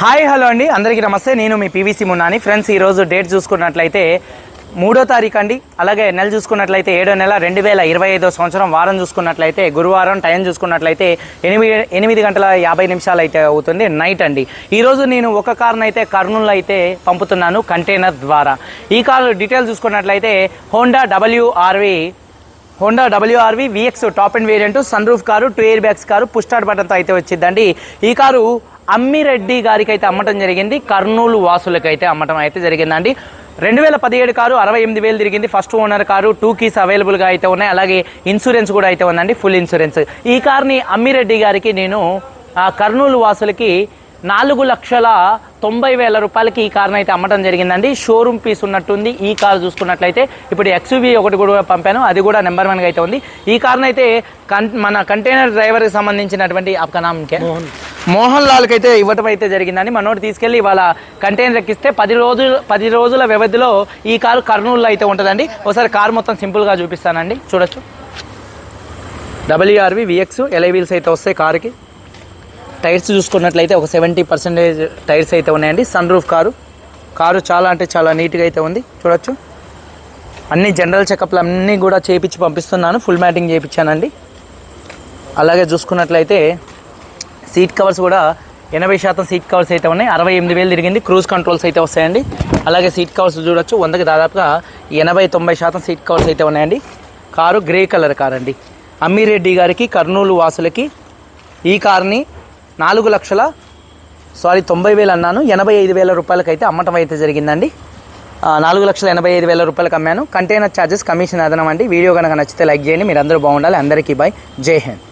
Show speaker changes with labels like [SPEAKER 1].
[SPEAKER 1] Hi hello అండి. అందరికీ నమస్తే. నేను మీ పీవీసీ మున్నాని. ఫ్రెండ్స్ ఈరోజు డేట్ చూసుకున్నట్లయితే మూడో తారీఖు అండి. అలాగే నెల చూసుకున్నట్లయితే ఏడో నెల రెండు వేల ఇరవై ఐదో సంవత్సరం వారం చూసుకున్నట్లయితే గురువారం టైం చూసుకున్నట్లయితే ఎనిమిది ఎనిమిది గంటల యాభై నిమిషాలు అయితే అవుతుంది నైట్ అండి. ఈరోజు నేను ఒక కారును అయితే కర్నూలు అయితే పంపుతున్నాను కంటైనర్ ద్వారా. ఈ కారు డీటెయిల్స్ చూసుకున్నట్లయితే Honda WRV Honda WRV VX top and variant sun roof car two airbags car push start బటన్తో అయితే వచ్చిందండి. ఈ కారు అమ్మిరెడ్డి గారికి అయితే అమ్మటం జరిగింది కర్నూలు వాసులకైతే అమ్మటం అయితే జరిగిందండి. రెండు వేల పదిహేడు కారు అరవై ఎనిమిది వేలు తిరిగింది. First owner car two keys అవైలబుల్గా అయితే ఉన్నాయి. అలాగే ఇన్సూరెన్స్ కూడా అయితే ఉందండి ఫుల్ ఇన్సూరెన్స్ ఈ కార్ని అమ్మిరెడ్డి గారికి నేను కర్నూలు వాసులకి నాలుగు లక్షల తొంభై వేల రూపాయలకి ఈ కార్ని అయితే అమ్మటం జరిగిందండి. షోరూమ్ పీస్ ఉన్నట్టుంది. ఈ కార్ చూసుకున్నట్లయితే ఇప్పుడు ఎక్స్యూవీ ఒకటి కూడా పంపాను. అది కూడా నెంబర్ వన్గా అయితే ఉంది. ఈ కార్ని అయితే మన కంటైనర్ డ్రైవర్కి సంబంధించినటువంటి అప్కనామ్కే మోహన్ మోహన్ లాల్కి అయితే ఇవ్వటం అయితే జరిగిందండి. మనోడు తీసుకెళ్ళి ఇవాళ కంటైనర్ ఎక్కిస్తే పది రోజులు పది రోజుల వ్యవధిలో ఈ కారు కర్నూలులో అయితే ఉంటుందండి. ఒకసారి కారు మొత్తం సింపుల్గా చూపిస్తానండి. చూడొచ్చు. డబ్ల్యూఆర్వి విఎక్స్ ఎలై వీల్స్ అయితే వస్తాయి కారుకి. టైర్స్ చూసుకున్నట్లయితే ఒక సెవెంటీ పర్సెంటేజ్ టైర్స్ అయితే ఉన్నాయండి. Sun roof car. కారు చాలా అంటే చాలా నీట్గా అయితే ఉంది. చూడొచ్చు. అన్ని జనరల్ చెకప్లు అన్నీ కూడా చేయించి పంపిస్తున్నాను. ఫుల్ మ్యాటింగ్ చేయించానండి అలాగే చూసుకున్నట్లయితే సీట్ కవర్స్ కూడా ఎనభై శాతం సీట్ కవర్స్ అయితే ఉన్నాయి. అరవై ఎనిమిది వేలు తిరిగింది. క్రూజ్ కంట్రోల్స్ అయితే వస్తాయండి. అలాగే సీట్ కవర్స్ చూడొచ్చు. వందకి దాదాపుగా ఎనభై తొంభై శాతం సీట్ కవర్స్ అయితే ఉన్నాయండి. కారు గ్రే కలర్ కార్ అండి. అమ్మిరెడ్డి గారికి కర్నూలు వాసులకి ఈ కార్ని నాలుగు లక్షల సారీ తొంభై వేలు అన్నాను. ఎనభై ఐదు వేల రూపాయలకి అయితే అమ్మటం అయితే జరిగిందండి. నాలుగు లక్షల ఎనభై ఐదు వేల రూపాయలకు అమ్మాను. కంటైనర్ ఛార్జెస్ కమిషన్ అదనం అండి. వీడియో కనుక నచ్చితే లైక్ చేయండి. మీరు అందరూ బాగుండాలి. అందరికీ బాయ్ జై హింద్.